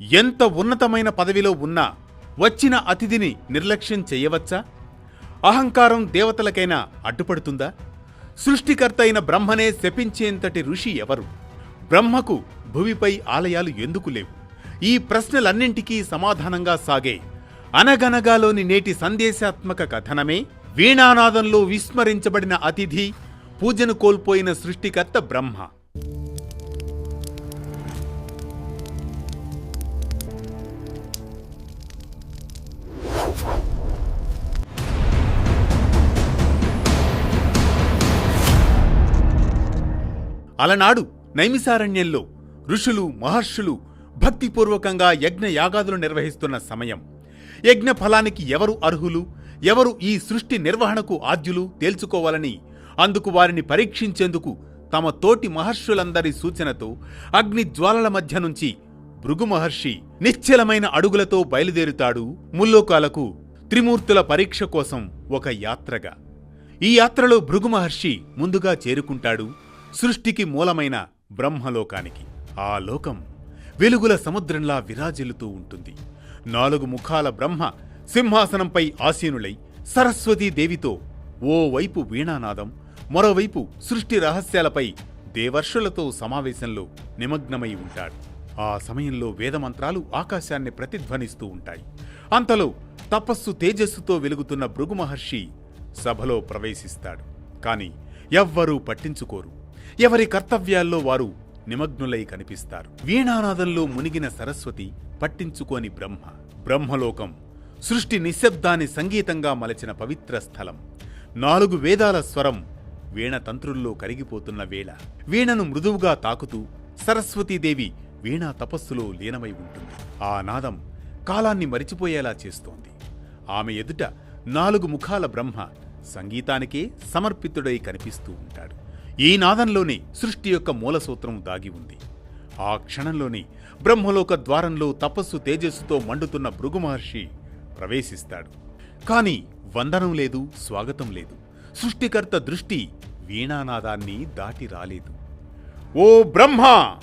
ఎంత ఉన్నతమైన పదవిలో ఉన్నా వచ్చిన అతిథిని నిర్లక్ష్యం చేయవచ్చా? అహంకారం దేవతలకైనా అడ్డుపడుతుందా? సృష్టికర్త అయిన బ్రహ్మనే శపించేంతటి ఋషి ఎవరు? బ్రహ్మకు భువిపై ఆలయాలు ఎందుకు లేవు? ఈ ప్రశ్నలన్నింటికీ సమాధానంగా సాగే అనగనగాలోని నేటి సందేశాత్మక కథనమే వీణానాదంలో విస్మరించబడిన అతిథి పూజను కోల్పోయిన సృష్టికర్త బ్రహ్మ. అలనాడు నైమిసారణ్యంలో ఋషులు మహర్షులు భక్తిపూర్వకంగా యజ్ఞ యాగాదులు నిర్వహిస్తున్న సమయం. యజ్ఞ ఫలానికి ఎవరు అర్హులు? ఎవరు ఈ సృష్టి నిర్వహణకు ఆద్యులు? తేల్చుకోవాలని అందుకు వారిని పరీక్షించేందుకు తమ తోటి మహర్షులందరి సూచనతో అగ్ని జ్వాలల మధ్య నుంచి భృగు మహర్షి నిశ్చలమైన అడుగులతో బయలుదేరుతాడు ముల్లోకాలకు త్రిమూర్తుల పరీక్ష కోసం ఒక యాత్రగా. ఈ యాత్రలో భృగు మహర్షి ముందుగా చేరుకుంటాడు. సృష్టికి మూలమైన బ్రహ్మలోకానికి. ఆ లోకం వెలుగుల సముద్రంలా విరాజిల్లుతూ ఉంటుంది. నాలుగు ముఖాల బ్రహ్మ సింహాసనంపై ఆసీనులై సరస్వతీదేవితో ఓవైపు వీణానాదం మరోవైపు సృష్టి రహస్యాలపై దేవర్షులతో సమావేశంలో నిమగ్నమై ఉంటాడు. ఆ సమయంలో వేదమంత్రాలు ఆకాశాన్ని ప్రతిధ్వనిస్తూ ఉంటాయి. అంతలో తపస్సు తేజస్సుతో వెలుగుతున్న భృగు మహర్షి సభలో ప్రవేశిస్తాడు. కాని ఎవ్వరూ పట్టించుకోరు. ఎవరి కర్తవ్యాల్లో వారు నిమగ్నులై కనిపిస్తారు. వీణానాదంలో మునిగిన సరస్వతి పట్టించుకోని బ్రహ్మ. బ్రహ్మలోకం సృష్టి నిశ్శబ్దాన్ని సంగీతంగా మలచిన పవిత్ర స్థలం. నాలుగు వేదాల స్వరం వీణ తంత్రుల్లో కరిగిపోతున్న వేళ వీణను మృదువుగా తాకుతూ సరస్వతీదేవి వీణా తపస్సులో లీనమై ఉంటుంది. ఆ నాదం కాలాన్ని మరిచిపోయేలా చేస్తోంది. ఆమె ఎదుట నాలుగు ముఖాల బ్రహ్మ సంగీతానికే సమర్పితుడై కనిపిస్తూ ఉంటాడు. ఈ నాదంలోనే సృష్టి యొక్క మూలసూత్రం దాగి ఉంది. ఆ క్షణంలోనే బ్రహ్మలోక ద్వారంలో తపస్సు తేజస్సుతో మండుతున్న భృగు మహర్షి ప్రవేశిస్తాడు. కాని వందనం లేదు స్వాగతం లేదు. సృష్టికర్త దృష్టి వీణానాదాన్ని దాటి రాలేదు. ఓ బ్రహ్మ!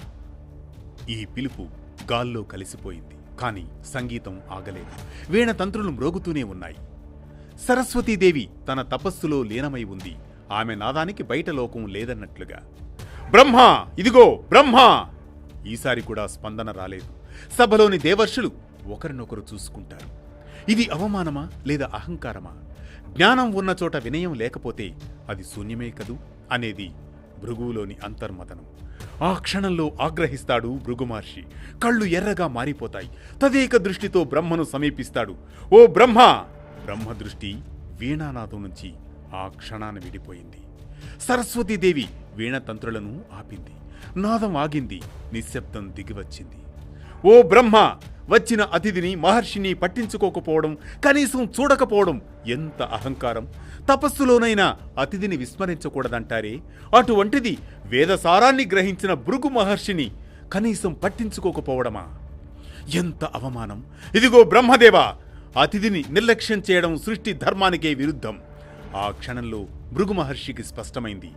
ఈ పిలుపు గాల్లో కలిసిపోయింది. కాని సంగీతం ఆగలేదు. వీణ తంత్రులు మ్రోగుతూనే ఉన్నాయి. సరస్వతీదేవి తన తపస్సులో లీనమై ఉంది. ఆమె నాదానికి బయట లోకం లేదన్నట్లుగా. బ్రహ్మ ఇదిగో బ్రహ్మ! ఈసారి కూడా స్పందన రాలేదు. సభలోని దేవర్షులు ఒకరినొకరు చూసుకుంటారు. ఇది అవమానమా లేదా అహంకారమా? జ్ఞానం ఉన్న చోట వినయం లేకపోతే అది శూన్యమే కదూ? అనేది భృగువులోని అంతర్మతనం ఆ క్షణంలో ఆగ్రహిస్తాడు భృగుమహర్షి. కళ్ళు ఎర్రగా మారిపోతాయి. తదేక దృష్టితో బ్రహ్మను సమీపిస్తాడు. ఓ బ్రహ్మ! బ్రహ్మ దృష్టి వీణానాదం నుంచి ఆ క్షణాన విడిపోయింది. సరస్వతీదేవి వీణతంత్రులను ఆపింది. నాదం ఆగింది. నిశ్శబ్దం దిగివచ్చింది. ఓ బ్రహ్మ! వచ్చిన అతిథిని మహర్షిని పట్టించుకోకపోవడం కనీసం చూడకపోవడం ఎంత అహంకారం! తపస్సులోనైనా అతిథిని విస్మరించకూడదంటారే? అటువంటిది వేదసారాన్ని గ్రహించిన భృగు మహర్షిని కనీసం పట్టించుకోకపోవడమా? ఎంత అవమానం! ఇదిగో బ్రహ్మదేవ! అతిథిని నిర్లక్ష్యం చేయడం సృష్టి ధర్మానికే విరుద్ధం. ఆ క్షణంలో భృగు మహర్షికి స్పష్టమైంది.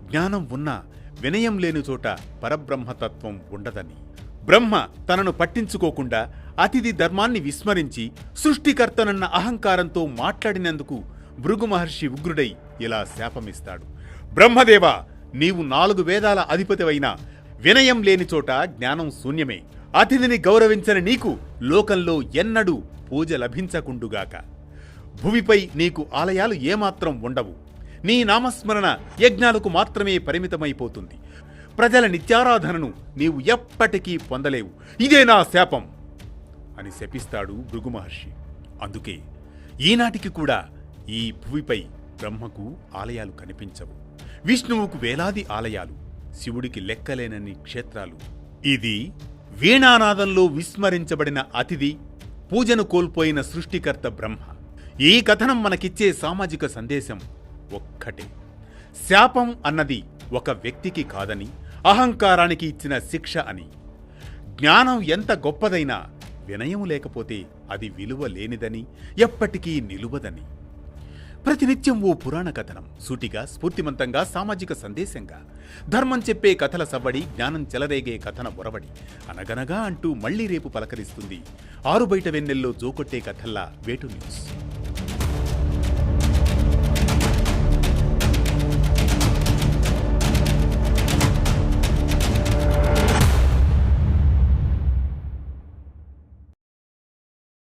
జ్ఞానం ఉన్నా వినయం లేని చోట పరబ్రహ్మతత్వం ఉండదని. బ్రహ్మ తనను పట్టించుకోకుండా అతిథి ధర్మాన్ని విస్మరించి సృష్టికర్తనన్న అహంకారంతో మాట్లాడినందుకు భృగు మహర్షి ఉగ్రుడై ఇలా శాపమిస్తాడు. బ్రహ్మదేవ నీవు నాలుగు వేదాల అధిపతివైనా వినయం లేని చోట జ్ఞానం శూన్యమే. అతిథిని గౌరవించని నీకు లోకంలో ఎన్నడూ పూజ లభించకుండుగాక. భూమిపై నీకు ఆలయాలు ఏమాత్రం ఉండవు. నీ నామస్మరణ యజ్ఞాలకు మాత్రమే పరిమితమైపోతుంది. ప్రజల నిత్యారాధనను నీవు ఎప్పటికీ పొందలేవు. ఇదే నా శాపం అని శపిస్తాడు భృగు మహర్షి అందుకే ఈనాటికి కూడా ఈ భూమిపై బ్రహ్మకు ఆలయాలు కనిపించవు. విష్ణువుకు వేలాది ఆలయాలు శివుడికి లెక్కలేనన్ని క్షేత్రాలు. ఇది వీణానాదంలో విస్మరించబడిన అతిథి పూజను కోల్పోయిన సృష్టికర్త బ్రహ్మ. ఈ కథనం మనకిచ్చే సామాజిక సందేశం ఒక్కటే. శాపం అన్నది ఒక వ్యక్తికి కాదని అహంకారానికి ఇచ్చిన శిక్ష అని. జ్ఞానం ఎంత గొప్పదైనా వినయం లేకపోతే అది విలువ లేనిదని ఎప్పటికీ నిలువదని. ప్రతినిత్యం ఓ పురాణ కథనం సూటిగా స్ఫూర్తిమంతంగా సామాజిక సందేశంగా. ధర్మం చెప్పే కథల సవ్వడి జ్ఞానం చెలరేగే కథన ఒరవడి. అనగనగా అంటూ మళ్ళీ రేపు పలకరిస్తుంది ఆరు బయట వెన్నెల్లో జోకొట్టే కథల్లా వేటు న్యూస్.